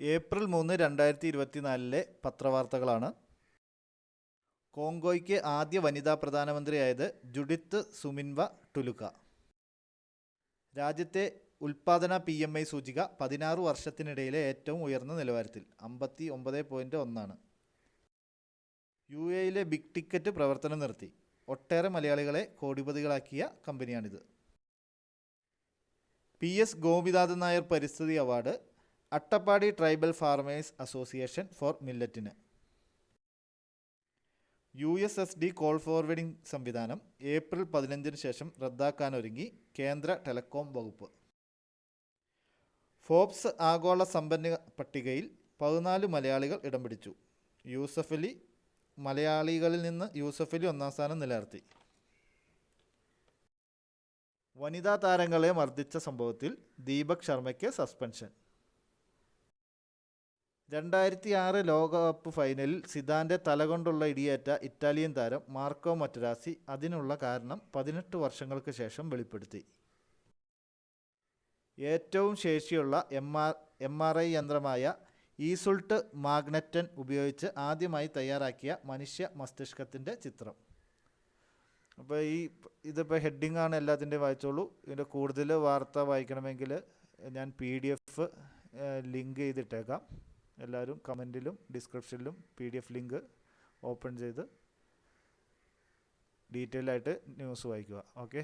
April മൂന്ന് രണ്ടായിരത്തി ഇരുപത്തിനാലിലെ പത്രവാർത്തകളാണ്. കോങ്കോയ്ക്ക് ആദ്യ വനിതാ പ്രധാനമന്ത്രിയായത് ജുഡിത്ത് സുമിൻവ ടുലുക്ക രാജ്യത്തെ ഉൽപാദന പി എം ഐ സൂചിക പതിനാറ് വർഷത്തിനിടയിലെ ഏറ്റവും ഉയർന്ന നിലവാരത്തിൽ അമ്പത്തി ഒമ്പത് പോയിന്റ് ഒന്നാണ്. യു എയിലെ ബിഗ് ടിക്കറ്റ് പ്രവർത്തനം നിർത്തി. ഒട്ടേറെ മലയാളികളെ കോടിപതികളാക്കിയ കമ്പനിയാണിത്. പി എസ് ഗോപിനാഥൻ നായർ പരിസ്ഥിതി award Attappadi tribal farmers association for മില്ലറ്റിന്. U S S D call forwarding സംവിധാനം ഏപ്രിൽ പതിനഞ്ചിന് ശേഷം റദ്ദാക്കാനൊരുങ്ങി കേന്ദ്ര ടെലകോം വകുപ്പ്. ഫോബ്സ് ആഗോള സമ്പന്ന പട്ടികയിൽ പതിനാല് മലയാളികൾ ഇടം പിടിച്ചു. യൂസഫ് അലി മലയാളികളിൽ നിന്ന് യൂസഫ് അലി ഒന്നാം സ്ഥാനം നിലനിർത്തി. വനിതാ താരങ്ങളെ മർദ്ദിച്ച സംഭവത്തിൽ ദീപക് ശർമ്മയ്ക്ക് സസ്പെൻഷൻ. രണ്ടായിരത്തി ആറ് ലോകകപ്പ് ഫൈനലിൽ സിദാന്റെ തലകൊണ്ടുള്ള ഇടിയേറ്റ ഇറ്റാലിയൻ താരം മാർക്കോ മറ്റരാസി അതിനുള്ള കാരണം പതിനെട്ട് വർഷങ്ങൾക്ക് ശേഷം വെളിപ്പെടുത്തി. ഏറ്റവും ശേഷിയുള്ള M R M R I യന്ത്രമായ Iseult മാഗ്നറ്റൻ ഉപയോഗിച്ച് ആദ്യമായി തയ്യാറാക്കിയ മനുഷ്യ മസ്തിഷ്കത്തിന്റെ ചിത്രം. അപ്പോൾ ഈ ഇതിപ്പോൾ ഹെഡിങ് ആണ് എല്ലാത്തിന്റെയും വായിച്ചോളൂ. ഇതിന്റെ കൂടുതൽ വാർത്ത വായിക്കണമെങ്കിൽ ഞാൻ പി ഡി എഫ് ലിങ്ക് ചെയ്തിട്ടേക്കാം. എല്ലാവരും കമന്റിലും ഡിസ്ക്രിപ്ഷനിലും P D F link open ചെയ്ത് ഡീറ്റെയിൽ ആയിട്ട് ന്യൂസ് വായിക്കുക. ഓക്കെ?